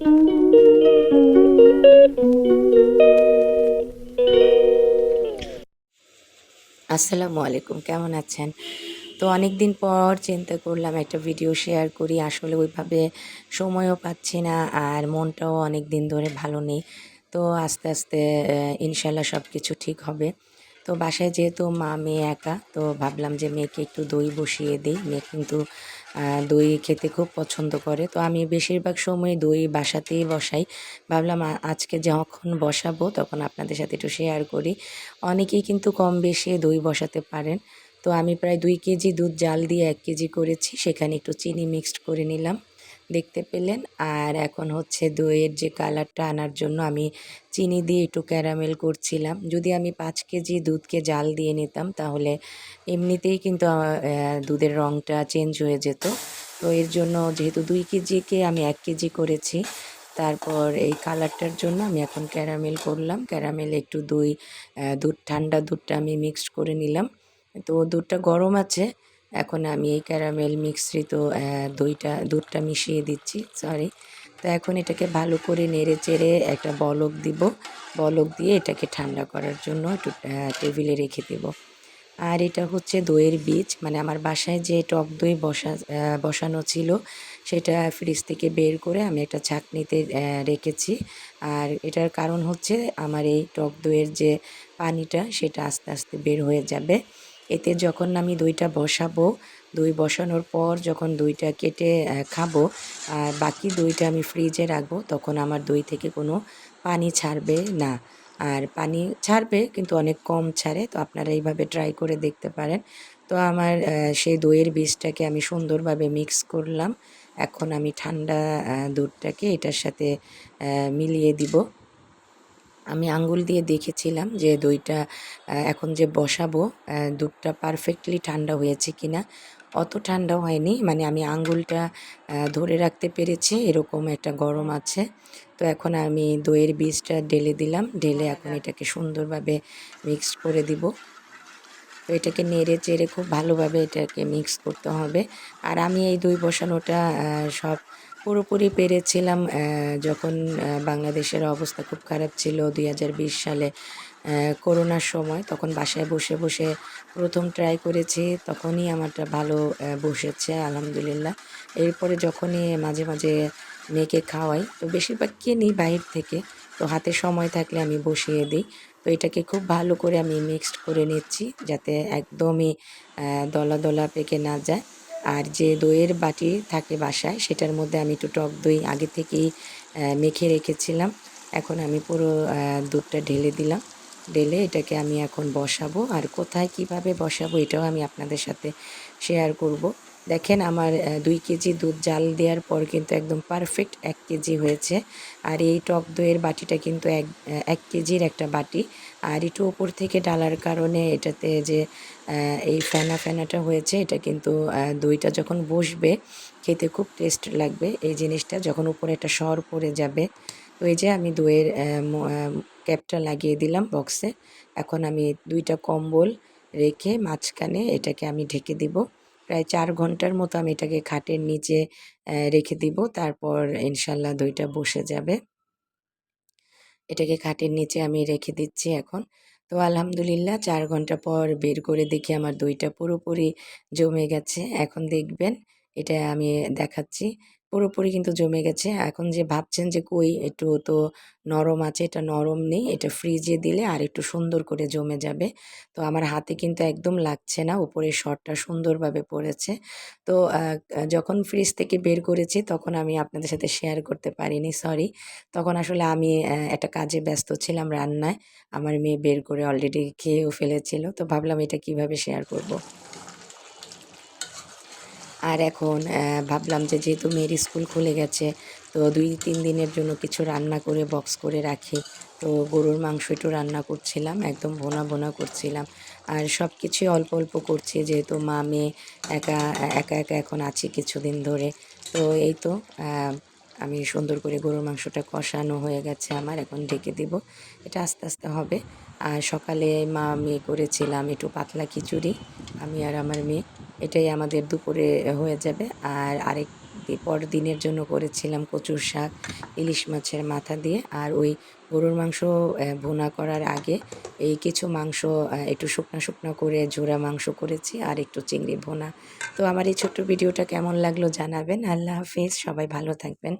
আসসালামু আলাইকুম, কেমন আছেন? তো অনেক দিন পর চিন্তা করলাম একটা ভিডিও শেয়ার করি। আসলে ওইভাবে সময়ও পাচ্ছি না আর মনটাও অনেক দিন ধরে ভালো নেই। তো আস্তে আস্তে ইনশাল্লাহ সব কিছু ঠিক হবে। তো বাসায় যেহেতু মা মেয়ে একা, তো ভাবলাম যে মেয়েকে একটু দই বসিয়ে দিই। মেয়ে কিন্তু দই খেতে খুব পছন্দ করে। তো আমি বেশিরভাগ সময় দই বাসাতেই বসাই। ভাবলাম আজকে যখন বসাবো তখন আপনাদের সাথে একটু শেয়ার করি। অনেকেই কিন্তু কম বেশি দই বসাতে পারেন। তো আমি প্রায় দুই কেজি দুধ জাল দিয়ে এক কেজি করেছি। সেখানে একটু চিনি মিক্সড করে নিলাম। দেখতে পেলেন। আর এখন হচ্ছে দইয়ের যে কালারটা আনার জন্য আমি চিনি দিয়ে একটু ক্যারামেল করছিলাম। যদি আমি পাঁচ কেজি দুধকে জাল দিয়ে নিতাম, তাহলে এমনিতেই কিন্তু দুধের রঙটা চেঞ্জ হয়ে যেত। তো এর জন্য যেহেতু দুই কেজিকে আমি এক কেজি করেছি, তারপর এই কালারটার জন্য আমি এখন ক্যারামেল করলাম। ক্যারামেল একটু দই দুধ, ঠান্ডা দুধটা আমি মিক্সড করে নিলাম। তো দুধটা গরম আছে এখন আমি এই ক্যারামেল মিশ্রিত দইটা, দুধটা মিশিয়ে দিচ্ছি সরি তো এখন এটাকে ভালো করে নেড়ে চেড়ে একটা বলক দিব। বলক দিয়ে এটাকে ঠান্ডা করার জন্য একটু টেবিলে রেখে দেব। আর এটা হচ্ছে দইয়ের বীজ মানে আমার বাসায় যে টক দই বসা বসানো ছিল, সেটা ফ্রিজ থেকে বের করে আমি একটা ছাঁকনিতে রেখেছি। আর এটার কারণ হচ্ছে আমার এই টক দইয়ের যে পানিটা, সেটা আস্তে আস্তে বের হয়ে যাবে। এতে যখন আমি দইটা বসাবো, দই বসানোর পর যখন দইটা কেটে খাব, আর বাকি দইটা আমি ফ্রিজে রাখব, তখন আমার দই থেকে কোনো পানি ছাড়বে না। আর পানি ছাড়বে কিন্তু অনেক কম ছাড়ে, তো আপনারা এইভাবে ট্রাই করে দেখতে পারেন। তো আমার সেই দইয়ের বীজটাকে আমি সুন্দরভাবে মিক্স করলাম। এখন আমি ঠান্ডা দুধটাকে এটার সাথে মিলিয়ে দিব। আমি আঙ্গুল দিয়ে দেখেছিলাম যে দইটা এখন যে বসাবো দুধটা পারফেক্টলি ঠান্ডা হয়েছে কিনা। অত ঠান্ডা হয়নি মানে আমি আঙ্গুলটা ধরে রাখতে পেরেছি এরকম একটা গরম আছে। তো এখন আমি দইয়ের বীজটা ঢেলে দিলাম ঢেলে এখন এটাকে সুন্দরভাবে মিক্সড করে দিব। তো এটাকে নেড়ে চেড়ে খুব ভালোভাবে এটাকে মিক্স করতে হবে। আর আমি এই দই বসানোটা সব পুরোপুরি পেরেছিলাম যখন বাংলাদেশের অবস্থা খুব খারাপ ছিল দুই হাজার বিশ সালে করোনার সময়। তখন বাসায় বসে বসে প্রথম ট্রাই করেছি, তখনই আমারটা ভালো বসেছে, আলহামদুলিল্লাহ। এরপরে যখনই মাঝে মাঝে মেয়েকে খাওয়াই, তো বেশিরভাগ কিনি বাইরে থেকে, তো হাতে সময় থাকলে আমি বসিয়ে দিই। তো এটাকে খুব ভালো করে আমি মিক্সড করে নিচ্ছি, যাতে একদমই দলা দলা পেকে না যায়। আর যে দইয়ের বাটি থাকে বাসায়, সেটার মধ্যে আমি একটু টক দই আগে থেকেই মেখে রেখেছিলাম। এখন আমি পুরো দুধটা ঢেলে দিলাম। ঢেলে এটাকে আমি এখন বসাবো। আর কোথায় কীভাবে বসাবো এটাও আমি আপনাদের সাথে শেয়ার করব। দেখেন আমার দুই কেজি দুধ জাল দেওয়ার পর কিন্তু একদম পারফেক্ট এক কেজি হয়েছে। আর এই টক দইয়ের বাটিটা কিন্তু এক এক কেজির একটা বাটি। আর একটু উপর থেকে ডালার কারণে এটাতে যে এই ফেনা ফেনাটা হয়েছে, এটা কিন্তু দইটা যখন বসবে, খেতে খুব টেস্ট লাগবে। এই জিনিসটা যখন উপরে একটা সর পড়ে যাবে, তো এই যে আমি দইয়ের ক্যাপটা লাগিয়ে দিলাম বক্সে এখন আমি দুইটা কম্বল রেখে মাঝখানে এটাকে আমি ঢেকে দিব। প্রায় চার ঘণ্টার মতো আমি এটাকে খাটের নিচে রেখে দিব। তারপর ইনশাল্লাহ দইটা বসে যাবে। এটাকে খাটের নিচে আমি রেখে দিচ্ছি এখন। তো আলহামদুলিল্লাহ চার ঘণ্টা পর বের করে দেখি আমার দইটা পুরোপুরি জমে গেছে। এখন দেখবেন, এটা আমি দেখাচ্ছি। পুরোপুরি কিন্তু জমে গেছে। এখন যে ভাবছেন যে কই, একটু তো নরম আছে, এটা নরম নেই, এটা ফ্রিজে দিলে আর একটু সুন্দর করে জমে যাবে। তো আমার হাতে কিন্তু একদম লাগছে না, উপরে শরটা সুন্দরভাবে পড়েছে। তো যখন ফ্রিজ থেকে বের করেছি, তখন আমি আপনাদের সাথে শেয়ার করতে পারিনি সরি তখন আসলে আমি একটা কাজে ব্যস্ত ছিলাম রান্নায়। আমার মেয়ে বের করে অলরেডি খেয়েও ফেলেছিল। তো ভাবলাম এটা কীভাবে শেয়ার করব। আর এখন ভাবলাম যে যেহেতু মেয়ের স্কুল খুলে গেছে, তো দুই, তিন দিনের জন্য কিছু রান্না করে বক্স করে রাখি। তো গরুর মাংস একটু রান্না করছিলাম, একদম ভোনা ভোনা করছিলাম। আর সব কিছুই অল্প অল্প করছি, যেহেতু মা মেয়ে একা একা একা এখন আছি কিছুদিন ধরে। তো এই তো আমি সুন্দর করে গরুর মাংসটা কষানো হয়ে গেছে আমার, এখন ঢেকে দিব। এটা আস্তে আস্তে হবে। আর সকালে মা মেয়ে করেছিলাম একটু পাতলা খিচুড়ি, আমি আর আমার মেয়ে। এটাই আমাদের দুপুরে হয়ে যাবে। আর আরেক পর দিনের জন্য করেছিলাম কচুর শাক, ইলিশ মাছের মাথা দিয়ে। আর ওই গরুর মাংস ভুনা করার আগে এই কিছু মাংস একটু শুকনো শুকনো করে জোড়া মাংস করেছি আর একটু চিংড়ি ভোনা। তো আমার এই ছোট্ট ভিডিওটা কেমন লাগল জানাবেন। আল্লাহ হাফিজ, সবাই ভালো থাকবেন।